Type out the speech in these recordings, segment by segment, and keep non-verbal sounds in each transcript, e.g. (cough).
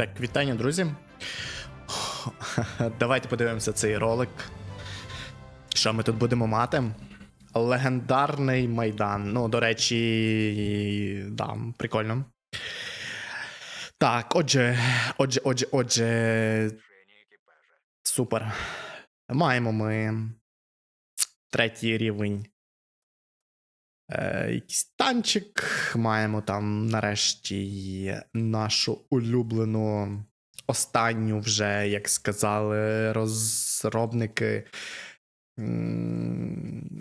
Так, вітання, друзі. Давайте подивимося цей ролик. Що ми тут будемо мати? Легендарний майдан. Ну, до речі, да, прикольно. Так, отже, отже, отже, отже. Супер. Маємо ми третій рівень. Е, якийсь танчик. Маємо там нарешті нашу улюблену останню, вже, як сказали, розробники.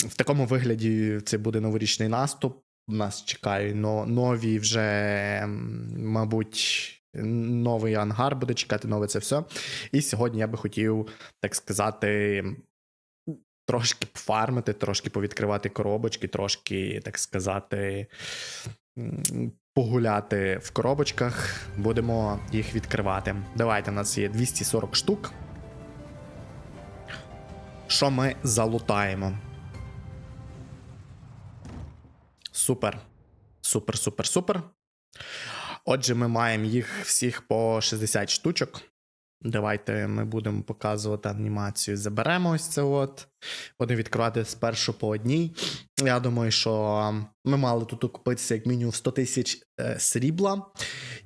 В такому вигляді це буде новорічний наступ. Нас чекають но, нові вже, мабуть, новий ангар буде чекати, нове це все. І сьогодні я би хотів, так сказати, трошки пофармити, трошки повідкривати коробочки, трошки, так сказати, погуляти в коробочках. Будемо їх відкривати. Давайте, у нас є 240 штук. Що ми залутаємо? Супер. Супер, супер, супер. Отже, ми маємо їх всіх по 60 штучок. Давайте ми будемо показувати анімацію. Заберемо ось це от. Будемо відкривати спершу по одній. Я думаю, що ми мали тут окупитися як мінімум 100 тисяч е, срібла.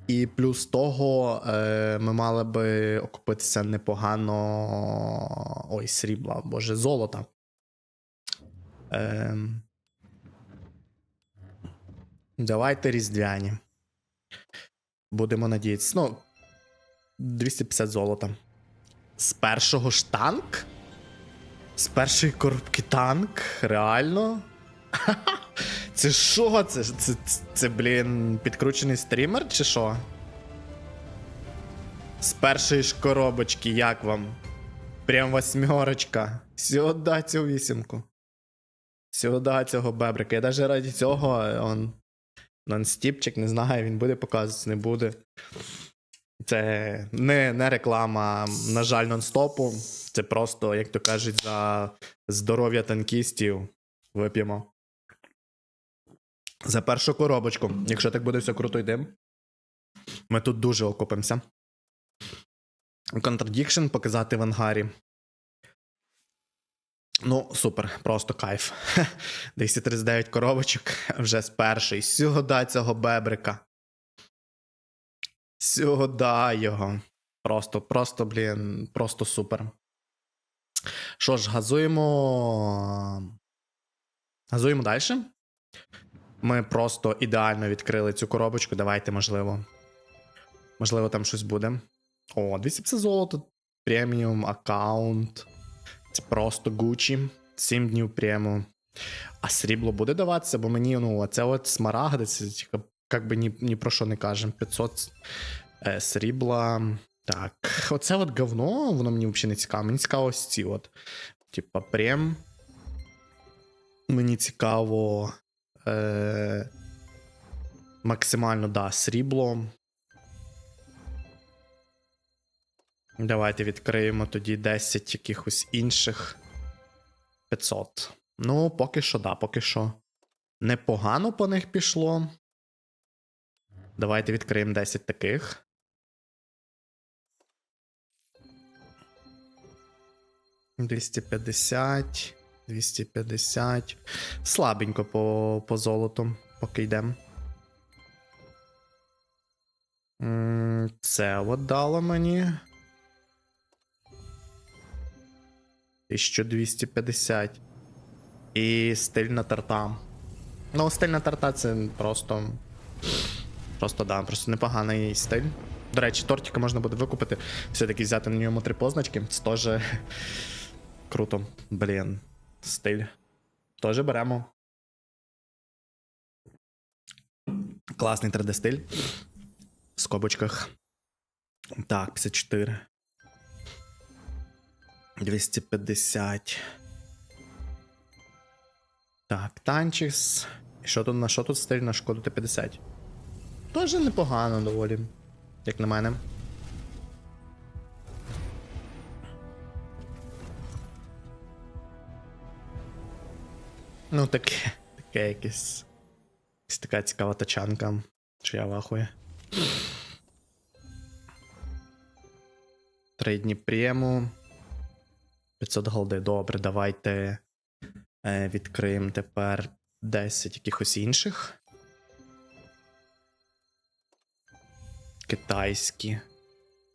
І плюс того е, ми мали би окупитися непогано. Ой, срібла, боже, золота. Е, давайте різдвяні. Будемо надіятися. Ну, 250 золота. З першого ж танк? З першої коробки танк? Реально? (laughs) Це що? Це, це, це, це, блін, підкручений стрімер чи що? З першої ж коробочки, як вам? Прям восьмерочка. Сюди цю вісімку. Сюди цього бебрика. Я навіть раді цього он. Нонстіпчик, не знаю, він буде показуватися, не буде. Це не, не реклама, на жаль, нон-стопу. Це просто, як то кажуть, за здоров'я танкістів вип'ємо. За першу коробочку. Якщо так буде все круто йдем. Ми тут дуже окупимося. Contradiction показати в ангарі. Ну, супер, просто кайф. (laughs) 239 коробочок вже з першої. Сюди цього бебрика. Сюди його. Просто, просто, блін, просто супер. Що ж, газуємо. Газуємо далі. Ми просто ідеально відкрили цю коробочку. Давайте, можливо. Можливо, там щось буде. О, 250 золото. Преміум аккаунт. Це просто Gucci. 7 днів прямо. А срібло буде даватися, бо мені, ну, це от смарагди, це типу, як би ні, ні про що не кажемо. 500 е, срібла. Так, оце от говно, воно мені взагалі не цікаво. Мені цікаво ось ці от. Типа, прем. Мені цікаво. Е, максимально, да, срібло. Давайте відкриємо тоді 10 якихось інших 500. Ну, поки що, да, поки що. Непогано по них пішло. Давайте відкриємо 10 таких. Двісті п'ятдесят, 250. Слабенько по, по золоту, поки йдемо. Це от дало мені. 1250. І стильна тарта. Ну, стильна тарта це просто. Просто да, просто непоганий стиль. До речі, тортика можна буде викупити. Все-таки взяти на ньому три позначки. Це теж (laughs) круто. Блін. Стиль. Теж беремо. Класний 3D стиль. В скобочках. Так, 54. 250. Так, танчіс. Що тут на що тут стиль на шкоду Т-50? Тоже непогано доволі, як на мене. Ну, таке, таке якесь. Якась така цікава тачанка, що я вахую. трейдні прему. 500 голди. Добре, давайте е, відкриємо тепер 10 якихось інших. Китайські.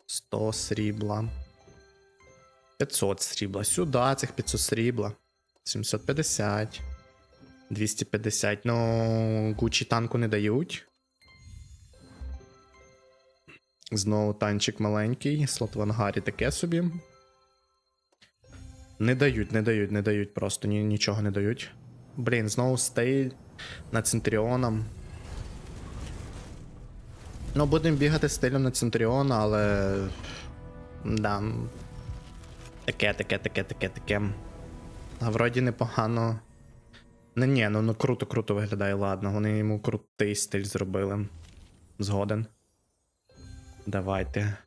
100 срібла. 500 срібла. Сюди цих 500 срібла. 750. 250. Ну, Гучі танку не дають. Знову танчик маленький. Слот в ангарі таке собі. Не дають, не дають, не дають просто ні, нічого не дають. Блін, знову стей над Центріоном. Ну, будемо бігати стилем на Центріона, але. Да. Таке, таке, таке, таке, таке. А вроді непогано. Ну ні, ну, ну круто, круто виглядає, ладно. Вони йому крутий стиль зробили. Згоден. Давайте.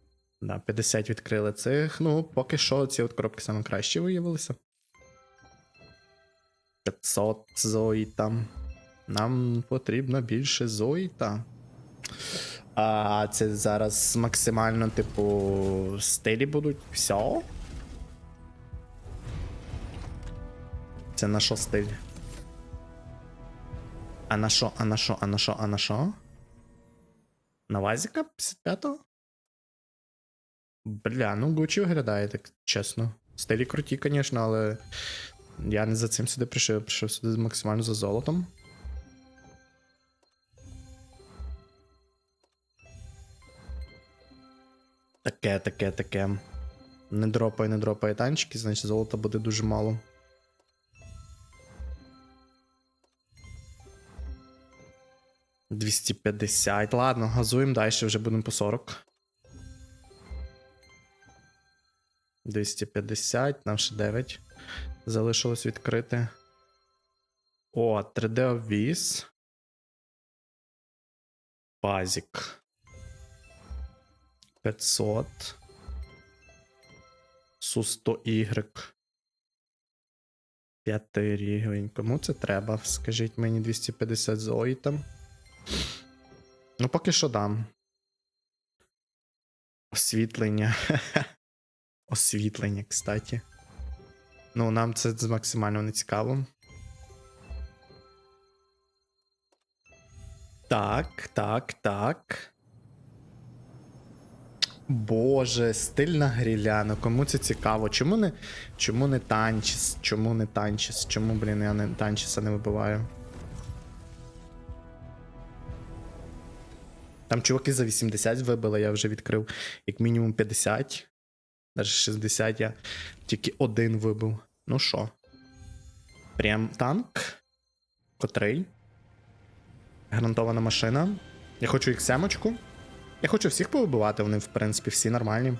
Да, 50 відкрили цих. Ну, поки що ці от коробки саме кращі виявилися. 500 зоїта. Нам потрібно більше зоїта. А це зараз максимально, типу, стилі будуть. Все. Це на що стиль? А на що, а на що, а на що, а на що? На Вазіка 55-го? Бля, ну Гучі виглядає, так чесно. Стилі круті, звісно, але я не за цим сюди прийшов, прийшов сюди максимально за золотом. Таке, таке, таке. Не дропає, не дропає танчики, значить золота буде дуже мало. Двісті п'ятдесят. Ладно, газуємо далі, вже будемо по 40. 250, нам ще 9. Залишилось відкрити. О, 3D обвіз. Базік. 500. Су 100 Y. 5 рівень. Кому це треба? Скажіть мені 250 зоїтам. Ну, поки що дам. Освітлення. (laughs) Освітлення, кстати. Ну, нам це максимально не цікаво. Так, так, так. Боже, стильна гріляна. Кому це цікаво? Чому не чому не танчіс? Чому не танчіс? Чому, блін, я не танчіса не вибиваю? Там чуваки за 80 вибили, я вже відкрив як мінімум 50. Навіть 60 я тільки один вибив. Ну що? Прям танк. Котрий. Гарантована машина. Я хочу їх семочку. Я хочу всіх повибивати, вони, в принципі, всі нормальні.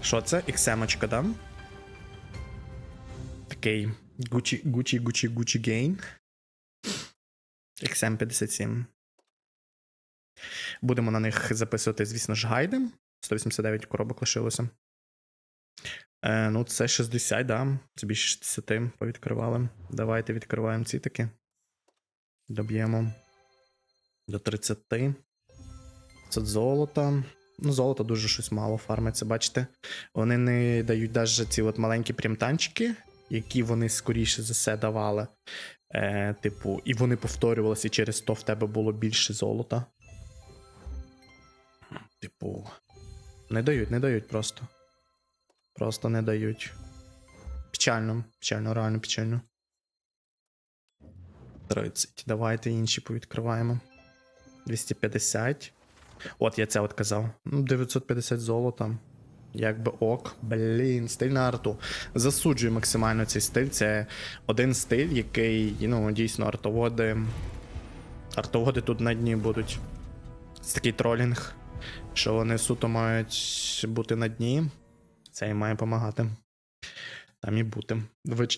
Що це? Іксемочка, да? Такий Gucci, Gucci, Gucci, Gucci Gain. XM57. Будемо на них записувати, звісно ж, гайди. 189 коробок лишилося. Е, ну, це 60, да. Це більше 60 повідкривали. Давайте відкриваємо ці таки. Доб'ємо до 30. Це золото. Ну, золото дуже щось мало фармиться, бачите? Вони не дають навіть ці от маленькі прямтанчики, які вони скоріше за все давали. Е, Типу, і вони повторювалися, і через то в тебе було більше золота. Типу, не дають, не дають просто. Просто не дають. Печально, печально, реально печально. 30. Давайте інші повідкриваємо. 250. От я це от казав. Ну, 950 золота. Якби ок. Блін, стиль на арту. Засуджую максимально цей стиль. Це один стиль, який, ну, дійсно, артоводи. Артоводи тут на дні будуть. Це такий тролінг. Що вони суто мають бути на дні. Це їм має допомагати. Там і бути.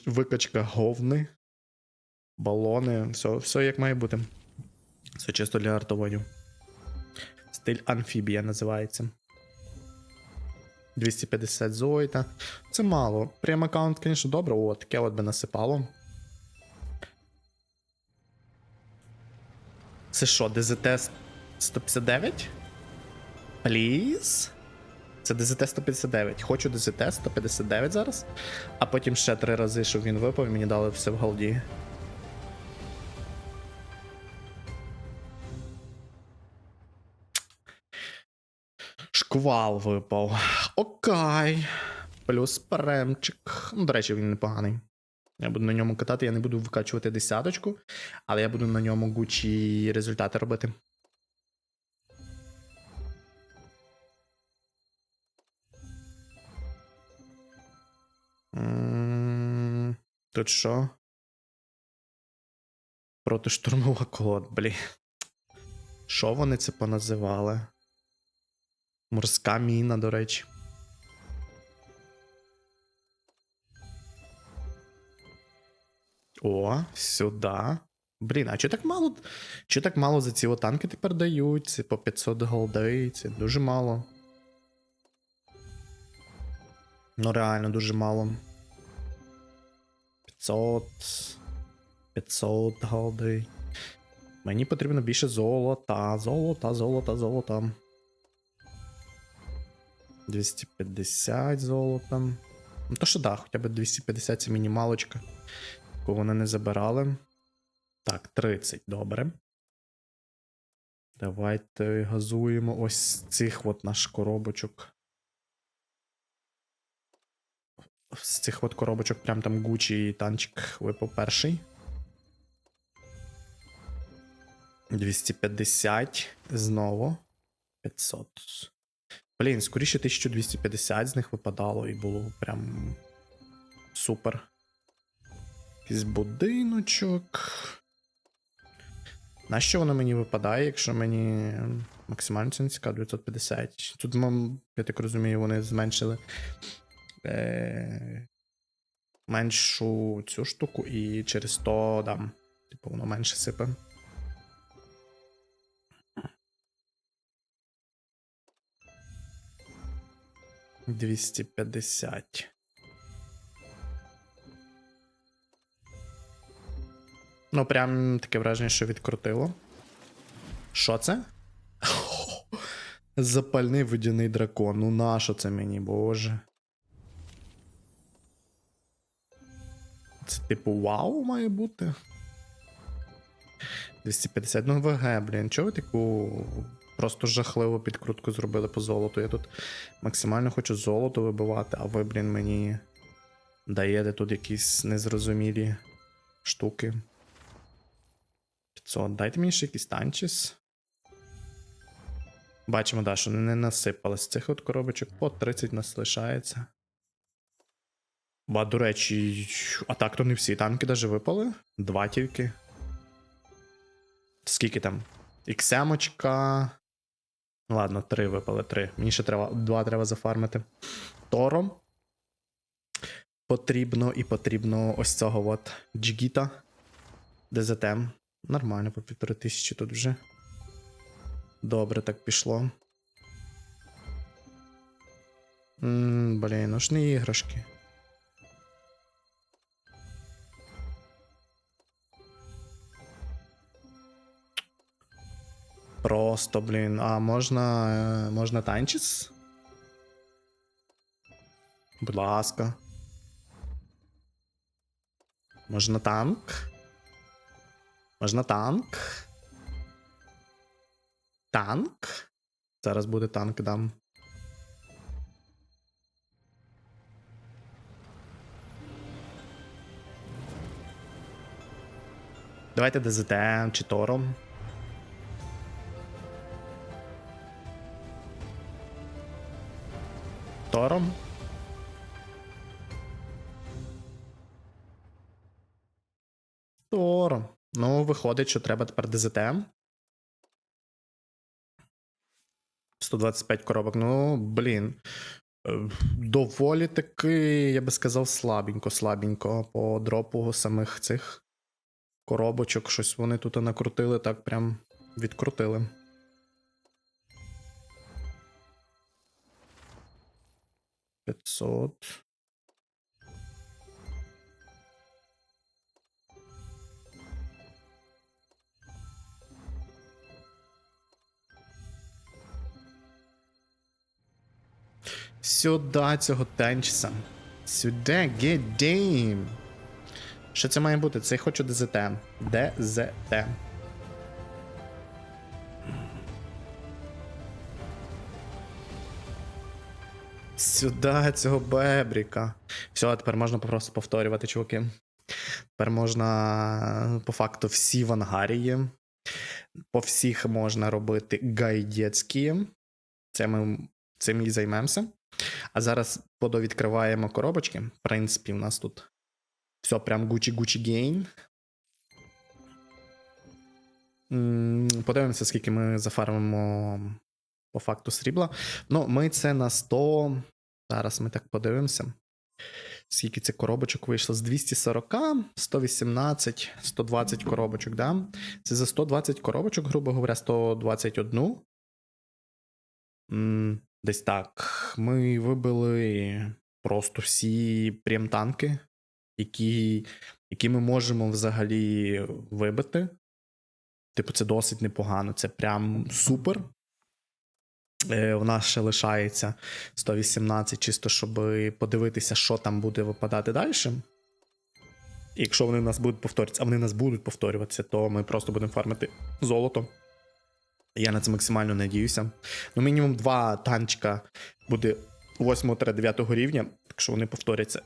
Викачка говни, балони, все, все як має бути. Все чисто для артоводів. Стиль амфібія називається. 250 зоїта. Це мало. Прям аккаунт, звісно, добре. О, таке от би насипало. Це що, ДЗТ 159? Пліз? Це ДЗТ 159. Хочу ДЗТ 159 зараз. А потім ще три рази, щоб він випав, і мені дали все в голді. Шквал випав. Окей. Плюс перемчик. Ну, до речі, він непоганий. Я буду на ньому катати, я не буду викачувати десяточку, але я буду на ньому гучі результати робити. Тут що? Протиштурмова колод, блін. Що вони це поназивали? Морська міна, до речі. О, сюди. Блін, а чого так мало? Чого так мало за ці танки тепер дають? Це по 500 голдей, це дуже мало. Ну, реально, дуже мало. 500. 500 голдей. Мені потрібно більше золота. Золота, золота, золота. 250 золота. Ну, то що да, хоча б 250 це мінімалочка. Яку вони не забирали. Так, 30, добре. Давайте газуємо ось цих от наш коробочок. З цих от коробочок прям там Гучі і танчик випав перший. 250 знову. 500. Блін, скоріше 1250 з них випадало і було прям супер. Якийсь будиночок. Нащо воно мені випадає, якщо мені максимально не 950. Тут, я так розумію, вони зменшили е- меншу цю штуку, і через то дам. Типу, воно менше сипе. Двісті п'ятдесят. Ну, прям таке враження, що відкрутило. Що це? (laughs) Запальний водяний дракон. Ну нащо це мені, боже. Це типу вау має бути. 250. Ну ВГ, блін. Чого ви таку просто жахливу підкрутку зробили по золоту? Я тут максимально хочу золото вибивати, а ви, блін, мені даєте тут якісь незрозумілі штуки. 500. Дайте мені ще якийсь танчіс. Бачимо, да, що не насипали з цих от коробочок. По 30 нас лишається. Ба, до речі, а так то не всі танки даже випали. Два тільки. Скільки там? Іксемочка. Ладно, три випали, три. Мені ще треба два треба зафармити. Торо. Потрібно і потрібно ось цього от Джигіта. ДЗТМ. Нормально, по півтори тисячі тут вже. Добре, так пішло. Блін, ну ж не іграшки. Просто, блін. А можна. е, Можна танчіс? Будь ласка. Можна танк? Можна танк? Танк? Зараз буде танк дам. Давайте ДЗТ чи Тором. Тором. Тором. Ну, виходить, що треба тепер ДЗТ. 125 коробок. Ну, блін. Е, Доволі таки, я би сказав, слабенько, слабенько по дропу самих цих коробочок. Щось вони тут накрутили, так прям відкрутили. 500. Сюда цього тенчса. Сюди гедім. Що це має бути? Це я хочу ДЗТ. ДЗТ. Сюди цього бебріка. Все, тепер можна просто повторювати, чуваки. Тепер можна по факту всі в ангарі. По всіх можна робити гайдецькі. Це ми цим і займемося. А зараз подовідкриваємо коробочки. В принципі, у нас тут все прям Gain. М, Подивимося, скільки ми зафармимо по факту срібла. Ну, ми це на 100. Зараз ми так подивимося. Скільки це коробочок вийшло з 240, 118, 120 коробочок, да? Це за 120 коробочок, грубо говоря, 121. Десь так. Ми вибили просто всі прем-танки, які, які ми можемо взагалі вибити. Типу, це досить непогано. Це прям супер. Е, У нас ще лишається 118, чисто щоб подивитися, що там буде випадати далі. Якщо вони в нас будуть повторюватися, а вони нас будуть повторюватися, то ми просто будемо фармити золото. Я на це максимально надіюся. Ну, мінімум два танчика буде 8-9 рівня, якщо вони повторяться.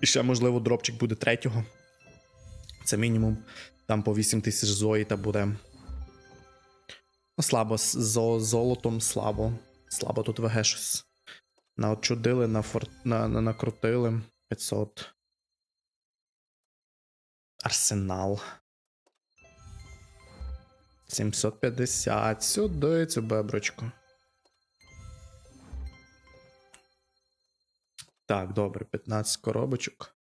І ще, можливо, дропчик буде третього. Це мінімум там по 8 тисяч зоїта буде. Ну, слабо, з золотом слабо. Слабо тут ВГ щось. Наочудили, нафор... на, на, накрутили. 500. Арсенал. 750. Сюди цю беброчку. Так, добре, 15 коробочок.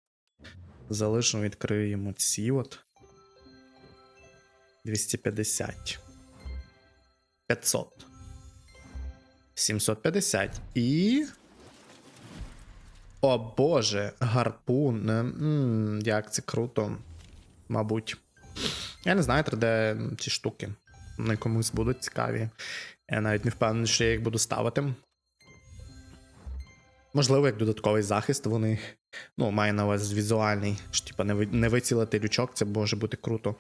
Залишимо, відкриємо ці от. 250. 500. 750. І. О боже, гарпун. М, як це круто. Мабуть. Я не знаю, 3D ці штуки. Вони комусь будуть цікаві. Я навіть не впевнений, що я їх буду ставити. Можливо, як додатковий захист вони. Ну, маю на увазі візуальний. Що, типа, не вицілити лючок, це може бути круто.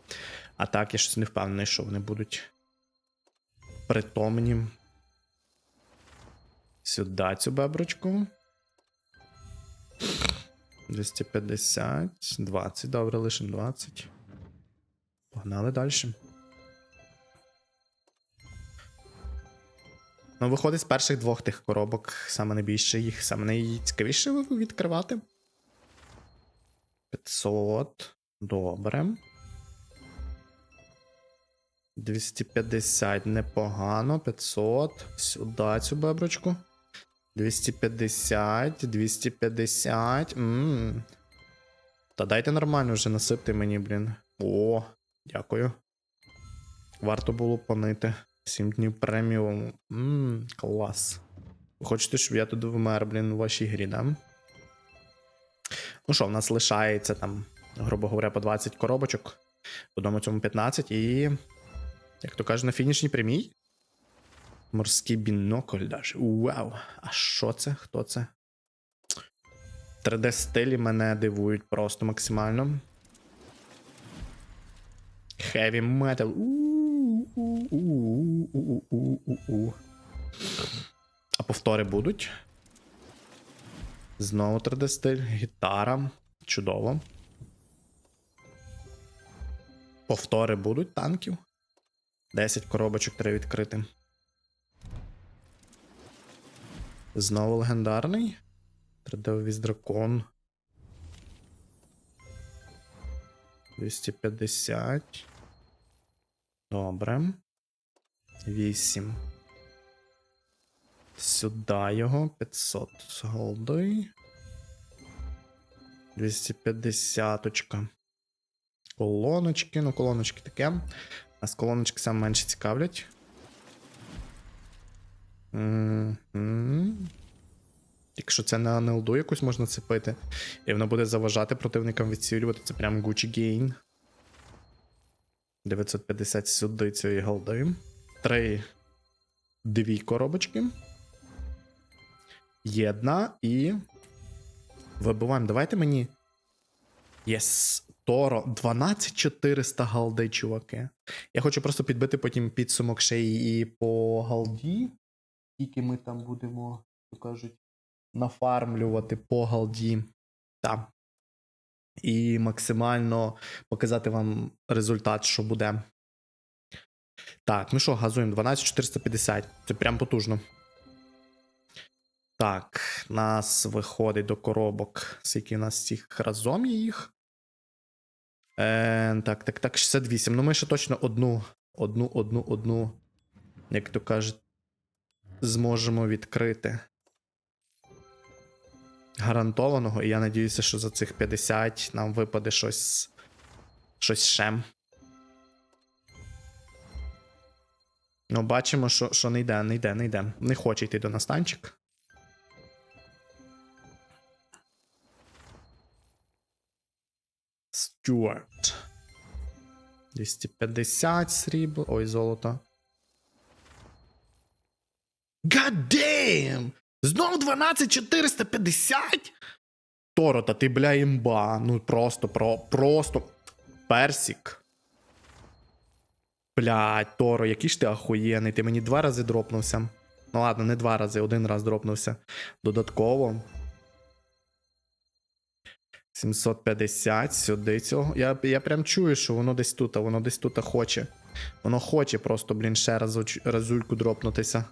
А так, я щось не впевнений, що вони будуть притомні. Сюди цю беброчку. 250, 20, добре, лишимо 20. Погнали далі. Ну, виходить з перших двох тих коробок, саме найбільше їх, саме найцікавіше відкривати. 500. Добре. 250 непогано. 500. Сюди цю беброчку. 250, 250. Ммм. Та дайте нормально вже насипте мені, блін. О, дякую. Варто було понити. 7 днів преміум. Ммм, клас. Ви хочете, щоб я тут вмер, блін, у вашій грі, да? Ну що, в нас лишається там, грубо говоря, по 20 коробочок. Одному цьому 15 і. Як то кажуть, на фінішній прямій. Морський бінокль даже. Вау! А що це? Хто це? 3D стилі мене дивують просто максимально. Heavy metal. А повтори будуть. Знову 3D стиль, гітара. Чудово. Повтори будуть танків. 10 коробочок треба відкрити. Знову легендарний. 3D дракон. 250. Добре. 8. Сюди його. 500 з голди. 250. -очка. Колоночки. Ну, колоночки таке. Нас колоночки саме менше цікавлять. Якщо це на нелду якусь можна цепити, і воно буде заважати противникам відцілювати, це прям Gucci Gain. 950 сюди цієї голди. Три. Дві коробочки. Єдна і. Вибиваємо. Давайте мені. Єс. Торо. 12400 галди, чуваки. Я хочу просто підбити потім підсумок ще і по галді. Скільки ми там будемо, то кажуть, нафармлювати по галді. Так. І максимально показати вам результат, що буде. Так, ну що, газуємо 12450. Це прям потужно. Так, нас виходить до коробок. Скільки у нас цих разом є їх? Е, так, так, так, 68. Ну, ми ще точно одну, одну, одну, одну, як то кажуть, зможемо відкрити. Гарантованого, і я надіюся, що за цих 50 нам випаде щось. Щось ще. Ну, бачимо, що, що не йде, не йде, не йде. Не хоче йти до настанчик. Стюарт. 250 срібло. Ой, золото. God damn! Знову 12450? Торо, та ти, бля, імба. Ну просто, про, просто. Персик. Блядь, Торо, який ж ти ахуєнний. Ти мені два рази дропнувся. Ну ладно, не два рази, один раз дропнувся. Додатково. 750 сюди цього. Я, я прям чую, що воно десь тут, а воно десь тут хоче. Воно хоче просто, блін, ще раз разульку дропнутися.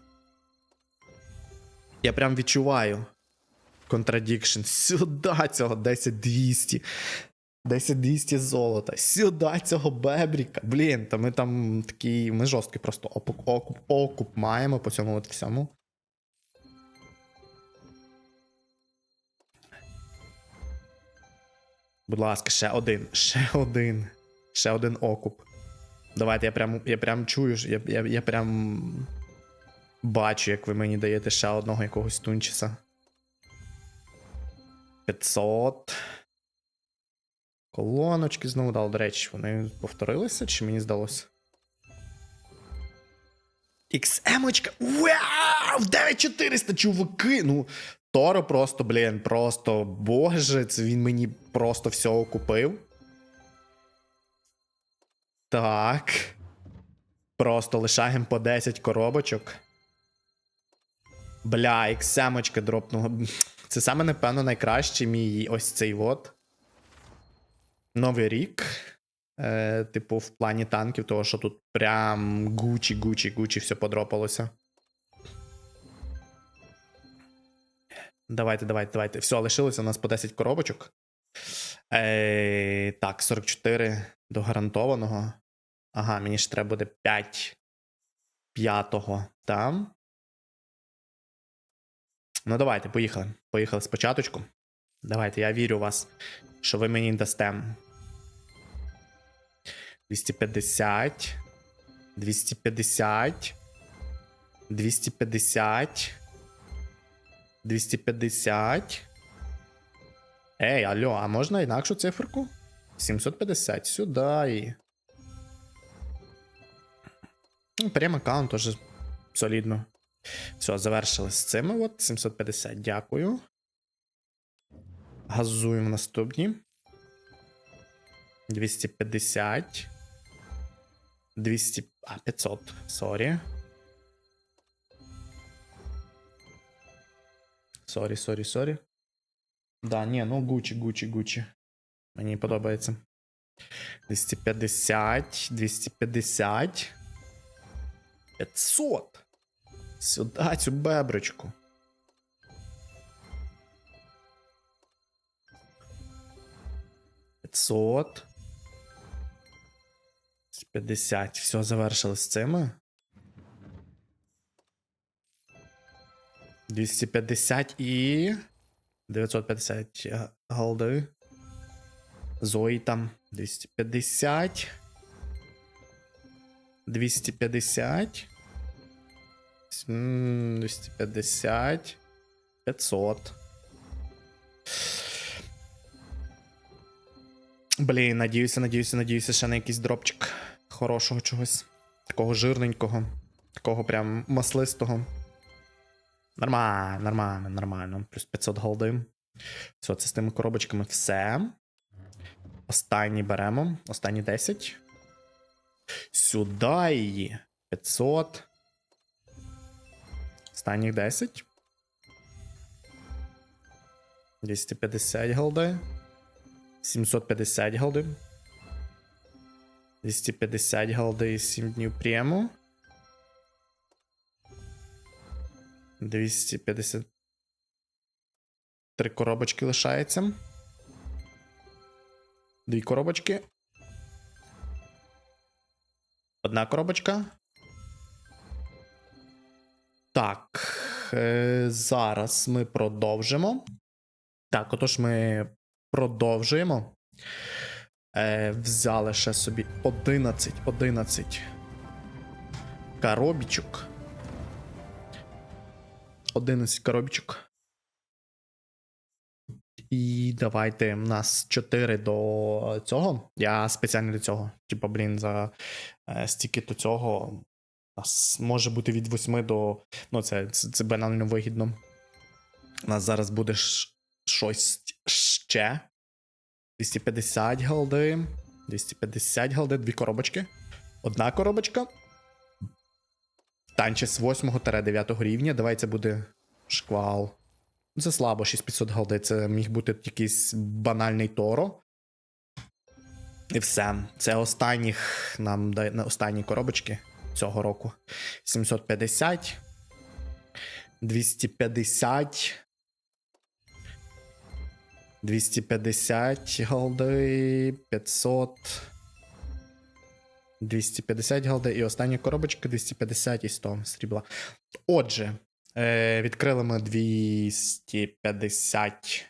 Я прям відчуваю. Contradiction. Сюди цього 10200. 10200 золота. Сюди цього бебріка. Блін, та ми там такий. Ми жорсткий просто окуп, окуп, окуп маємо по цьому от всьому. Будь ласка, ще один. Ще один. Ще один окуп. Давайте, я прям, я прям чую, я, я, я прям бачу, як ви мені даєте ще одного якогось тунчеса. 500. Колоночки знову дав. До речі, вони повторилися, чи мені здалося? XM-очка. Вау! 9400, чуваки! Ну, Торо просто, блін, просто боже, це він мені просто всього купив. Так. Просто лишаємо по 10 коробочок. Бля, XM-очка. Це саме, напевно, найкращий мій ось цей от. Новий рік. Е, Типу, в плані танків, того, що тут прям гучі, гучі, гучі все подропалося. Давайте, давайте, давайте. Все, лишилося у нас по 10 коробочок. Е, Так, 44 до гарантованого. Ага, мені ж треба буде 5 п'ятого там. Ну, давайте, поїхали. Поїхали спочатку. Давайте, я вірю в вас, що ви мені дасте. 250. 250. 250. 250. Ей, алло, а можна інакшу циферку? 750. Сюди. Ну, прям аккаунт теж солідно. Все, завершили з цими. От 750. Дякую. Газуємо наступні. 250. 200. А, 500. Сорі. Сорі, сорі, сорі. Да, ні, ну Гучі, Гучі, Гучі. Мені подобається. 250, 250. 500. Сюди цю беброчку. П'ятсот. 50. Все, завершили з цими. 250 і. 950 голди. Зої там. 250. 250. 250. 500. Блін, надіюся, надіюся, надіюся, ще на якийсь дропчик хорошого чогось. Такого жирненького. Такого прям маслистого. Нормально, нормально, нормально. Плюс 500 голди. Все, це з тими коробочками все. Останні беремо. Останні 10. Сюди її. 500. Останніх 10. 250 голди. 750 голди. 250 голди і 7 днів прямо. 250. Три коробочки лишається. Дві коробочки. Одна коробочка. Так. Е, зараз ми продовжимо. Так, отож ми продовжуємо. Е, взяли ще собі 11, 11 коробічок. 11 коробічок. І давайте у нас 4 до цього. Я спеціально для цього. Типа, блін, за е, стільки до цього. У нас може бути від 8 до. Ну, це, це, це банально вигідно. У нас зараз буде щось ще. 250 голди. 250 голди, дві коробочки. Одна коробочка. Танче з 8-9 рівня. Давай це буде шквал. Це слабо, 6500 голди. Це міг бути якийсь банальний Торо. І все. Це останніх нам на останні коробочки цього року. 750. 250. 250 голди, 500. 250 голди і остання коробочка 250 і 100 срібла. Отже, е, відкрили ми 250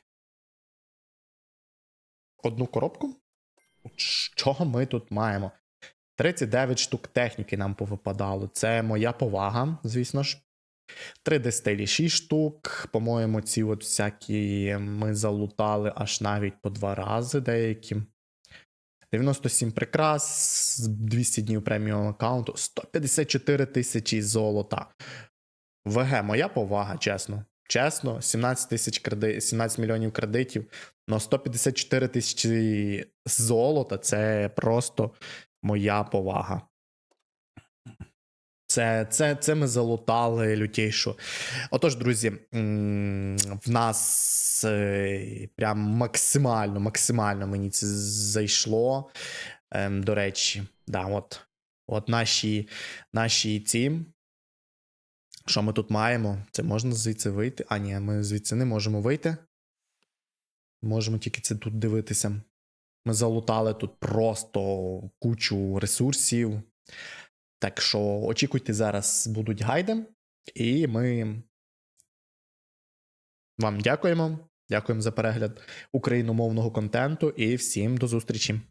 одну коробку. Що ми тут маємо? 39 штук техніки нам повипадало. Це моя повага, звісно ж. 3D стилі 6 штук. По-моєму, ці от всякі ми залутали аж навіть по два рази деякі. 97 прикрас, 200 днів преміум аккаунту, 154 тисячі золота. ВГ, моя повага, чесно. Чесно, 17 тисяч креди... 17 мільйонів кредитів, но 154 тисячі золота це просто моя повага. Це, це, це ми залутали лютейшу. Отож, друзі, в нас е, прям максимально, максимально мені це зайшло. Ем, До речі, да, от, от наші, наші ці. Що ми тут маємо? Це можна звідси вийти? А, ні, ми звідси не можемо вийти. Можемо тільки це тут дивитися. Ми залутали тут просто кучу ресурсів. Так що очікуйте, зараз будуть гайди, і ми вам дякуємо. Дякуємо за перегляд україномовного контенту і всім до зустрічі.